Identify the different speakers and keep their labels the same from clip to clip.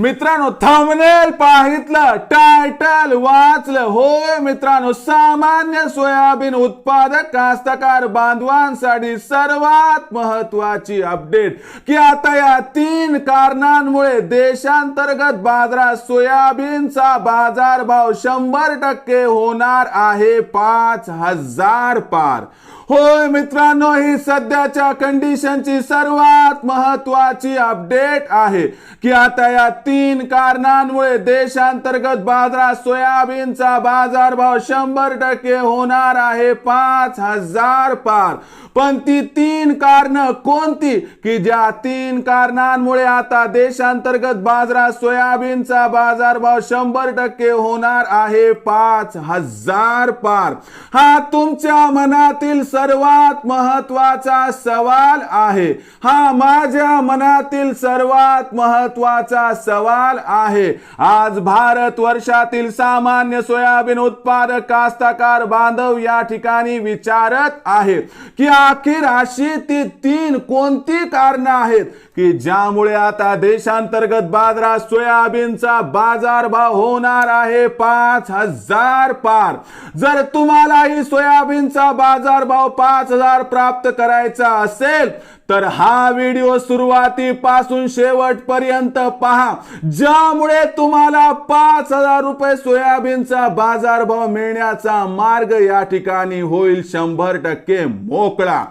Speaker 1: मित्रांनो थांबनेल पाहितलं टायटल वाचलं. होय मित्रांनो सामान्य सोयाबीन उत्पादक कास्तकार बांधवांसाठी सर्वात महत्वाची अपडेट की आता या तीन कारणांमुळे देशांतर्गत बाजारात सोयाबीनचा बाजारभाव शंभर टक्के होणार आहे पाच हजार पार. होय मित्रांनो ही सध्याच्या कंडिशनची सर्वात महत्वाची अपडेट आहे की आता या तीन कारणांमुळे देशांतर्गत बाजारात सोयाबीनचा बाजारभाव शंभर टक्के होणार आहे पाच हजार पार. पण ती तीन कारण कोणती? की ज्या तीन कारणांमुळे आता देशांतर्गत बाजारात सोयाबीनचा बाजारभाव शंभर टक्के होणार आहे पाच हजार पार. हा तुमच्या मनातील सर्वात महत्त्वाचा सवाल आहे. हा माझ्या मनातील सर्वात महत्त्वाचा सवाल आहे. आज भारत वर्षातील सामान्य सोयाबीन उत्पादक कास्तकार बांधव या ठिकाणी विचारत आहे की अखेर अशी ती तीन कोणती कारण आहेत? की ज्यामुळे आता देशांतर्गत बाजारात सोयाबीनचा बाजारभाव होणार आहे पाच हजार पार. जर तुम्हालाही सोयाबीनचा बाजारभाव पाच हजार प्राप्त करायचा असेल तर हा व्हिडिओ सुरुवातीपासून शेवटपर्यंत पहा ज्यामुळे तुम्हाला पाच हजार रुपये सोयाबीनचा बाजारभाव मिळण्याचा मार्ग या ठिकाणी होईल शंभर टक्के मोकळा.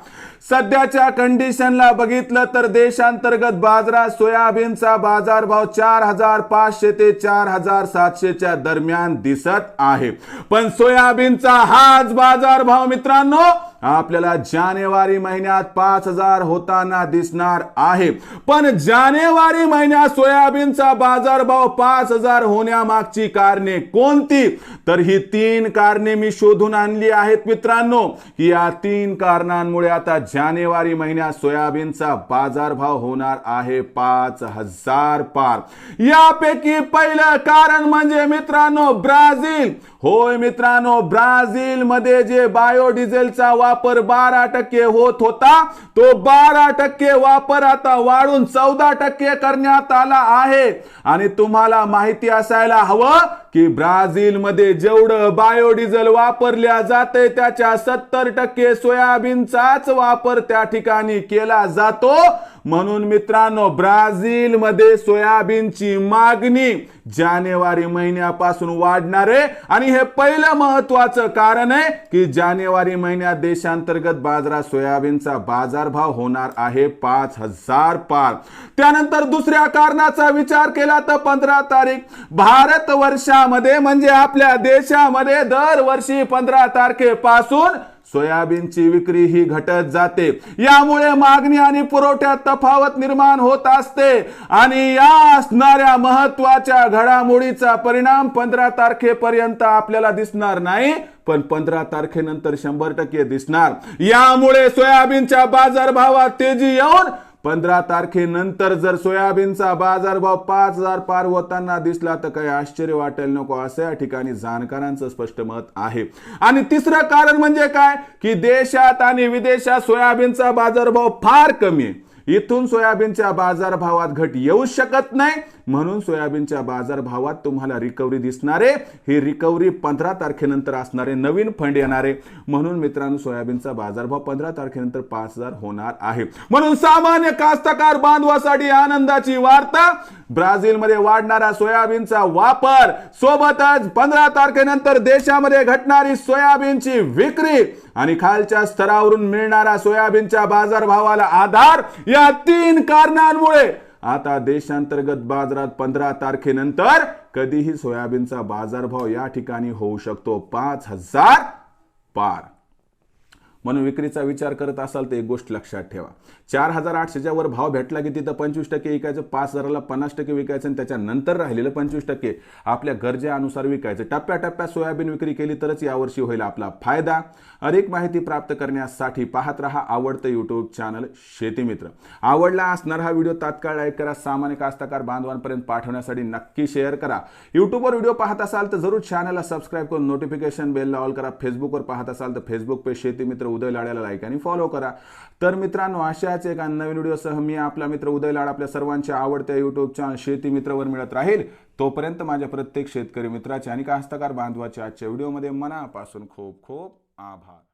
Speaker 1: सध्याच्या कंडिशनला बघितलं तर देशांतर्गत बाजारात सोयाबीनचा बाजारभाव चार हजार पाचशे ते चार हजार सातशेच्या दरम्यान दिसत आहे. पण सोयाबीनचा हाच बाजारभाव मित्रांनो आपल्याला जानेवारी महिन्यात पाच हजार होताना दिसणार आहे. पण जानेवारी महिन्यात सोयाबीनचा बाजारभाव पाच हजार होण्यामागची कारणे कोणती? तर ही तीन कारणे मी शोधून आणली आहेत मित्रांनो. या तीन कारणांमुळे आता जानेवारी महिन्यात सोयाबीनचा बाजारभाव होणार आहे पाच हजार पार. यापैकी पहिलं कारण म्हणजे मित्रांनो ब्राझील. होय मित्रांनो ब्राझील मध्ये जे बायोडिझेलचा वापर बारा टक्के होत होता तो बारा टक्के वापर आता वाढून चौदा टक्के करण्यात आला आहे. आणि तुम्हाला माहिती असायला हवं की ब्राझील मध्ये जेवढं बायोडिझेल वापरल्या जाते त्याच्या सत्तर टक्के सोयाबीनचाच वापर त्या ठिकाणी केला जातो. म्हणून मित्रांनो ब्राझील मध्ये सोयाबीनची मागणी जानेवारी महिन्यापासून वाढणार आहे. आणि हे पहिलं महत्वाचं कारण आहे की जानेवारी महिन्यात देशांतर्गत बाजारात सोयाबीनचा बाजारभाव होणार आहे पाच हजार पार. त्यानंतर दुसऱ्या कारणाचा विचार केला तर पंधरा तारीख भारत वर्षामध्ये म्हणजे आपल्या देशामध्ये दरवर्षी पंधरा तारखेपासून सोयाबीनची विक्री ही घटत जाते. यामुळे मागणी आणि पुरवठ्यात तफावत निर्माण होत असते. आणि या असणाऱ्या महत्त्वाच्या घडामोडीचा परिणाम पंधरा तारखेपर्यंत आपल्याला दिसणार नाही पण पंधरा तारखेनंतर शंभर टक्के दिसणार. यामुळे सोयाबीनच्या बाजारभावात तेजी येऊन पंधरा तारखेनंतर जर सोयाबीनचा बाजारभाव पाच हजार पार होताना दिसला तर काही आश्चर्य वाटेल नको असं या ठिकाणी जाणकारांचं स्पष्ट मत आहे. आणि तिसरं कारण म्हणजे काय? की देशात आणि विदेशात सोयाबीनचा बाजारभाव फार कमी आहे. इथून सोयाबीनच्या बाजारभावात घट येऊ शकत नाही. म्हणून सोयाबीनच्या बाजारभावात तुम्हाला रिकव्हरी दिसणारे. ही रिकव्हरी पंधरा तारखेनंतर असणारे नवीन फंड येणारे. म्हणून मित्रांनो सोयाबीनचा बाजारभाव पंधरा तारखेनंतर पाच हजार होणार आहे. म्हणून सामान्य कास्तकार बांधवासाठी आनंदाची वार्ता. ब्राझीलमध्ये वाढणारा सोयाबीनचा वापर. सोबतच पंधरा तारखेनंतर देशामध्ये घटणारी सोयाबीनची विक्री. आणि खालच्या स्तरावरून मिळणारा सोयाबीनच्या बाजारभावाला आधार या तीन कारणांमुळे. आता देशांतर्गत बाजारात पंधरा तारखेनंतर कधीही सोयाबीनचा बाजारभाव या ठिकाणी होऊ शकतो. पाच हजार पार. म्हणून विक्रीचा विचार करत असाल तर एक गोष्ट लक्षात ठेवा. चार हजार आठशेच्या वर भाव भेटला की तिथं पंचवीस टक्के विकायचं पाच हजाराला पन्नास टक्के विकायचं आणि त्याच्यानंतर राहिलेलं पंचवीस टक्के आपल्या गरजेनुसार विकायचं. टप्प्याटप्प्यात सोयाबीन विक्री केली तरच यावर्षी होईल आपला फायदा. अधिक माहिती प्राप्त करण्यासाठी पाहत रहा आवडतं यूट्यूब चॅनल शेतीमित्र. आवडला असणार हा व्हिडिओ तात्काळ लाईक करा. सामान्य कास्तकार बांधवांपर्यंत पाठवण्यासाठी नक्की शेअर करा. यूट्यूबवर व्हिडिओ पाहत असाल तर जरूर चॅनलला सबस्क्राईब करून नोटिफिकेशन बेलला ऑल करा. फेसबुकवर पाहत असाल तर फेसबुक पेज शेतीमित्र उदय लाड्याला लाईक आणि फॉलो करा. तर मित्रांनो अशाच एका नवीन व्हिडिओसह मी आपला मित्र उदय लाड आपल्या सर्वांच्या आवडत्या युट्यूब चॅनल शेती मित्रवर मिळत राहील. तोपर्यंत माझ्या प्रत्येक शेतकरी मित्राचे आणि कास्तकार बांधवाच्या आजच्या व्हिडिओमध्ये मनापासून खूप खूप आभार.